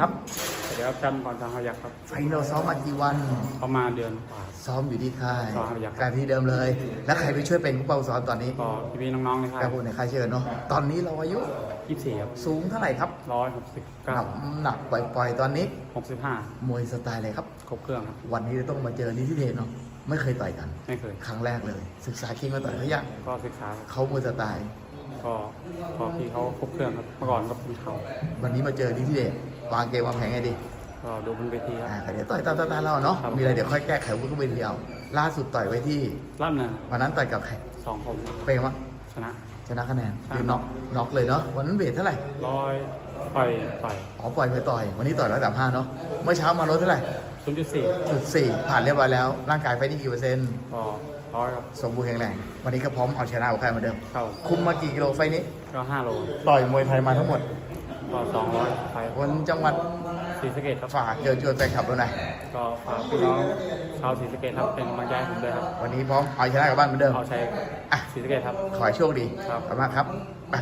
ครับสวัสดีครับจันทร์ก่อนทางพยักครับ ไฟนอลซ้อมมากี่วัน ประมาณเดือนกว่า ซ้อมอยู่ที่ค่ายซ้อมอยู่ครับ การที่เดิมเลย แล้วใครไปช่วยเป็นผู้เป้าซ้อมตอนนี้ก็พี่ๆน้องๆในค่ายกาพูดในค่ายเชิญเนาะ ตอนนี้เราอายุยี่สิบสี่ครับสูงเท่าไหร่ครับร้อยหกสิบเก้าน้ำหนักปล่อยๆ ตอนนี้หกสิบห้ามวยสไตล์อะไรครับ ครบเครื่องครับ วันนี้ต้องมาเจอนิธิเดชเนาะ ไม่เคยต่อยกัน ไม่เคย ครั้งแรกเลย ศึกษาคิงมาต่อยเขายังก็ศึกษาครับเขามวยสไตล์ ก็พอพี่เขาครบเครื่องครับเมื่อก่อนก็เป็นเขาวันนี้มาเจอนิธิเดช วางเกมวางแผนไงดีก็ดูบนเวทีครับอ่าก็เดี๋ยวต่อยตามสไตล์เราเนาะครับมีอะไรเดี๋ยวค่อยแก้ไขวุ้นก็เป็นเดียวล่าสุดต่อยไว้ที่ลั่นนะวันนั้นต่อยกับใครสองคนเปรมะชนะชนะคะแนนใช่คือน็อกน็อกเลยเนาะวันนั้นเวทเท่าไหร่ร้อยต่อยต่อยอ๋อปล่อยไปต่อย วันนี้ต่อยร้อยสามห้าเนาะเมื่อเช้ามาลดเท่าไหร่ศูนย์จุดสี่จุดสี่ผ่านเรียบร้อยแล้ว ร่างกายไฟนี่กี่เปอร์เซ็นต์ก็ร้อยครับสมบูรณ์แข็งแรงวันนี้ก็พร้อมเอาชนะกับใครเหมือนเดิมเข้าคุมมากี่กิโลไฟนี้ก็ห้าโลต่อยมวยไทยมาทั้งหมด ก็สองร้อยไปคนจังหวัดศรีสะเกดครับฝากเจอชวนแฟนคลับเราหน่อยก็ฝากพี่น้องชาวศรีสะเกดครับเป็นกำลังใจให้ผมด้วยครับวันนี้พร้อมเอาชนะกับบ้านเหมือนเดิมเอาชัยอะศรีสะเกดครับขอให้โชคดีครับขอบคุณมากครับไป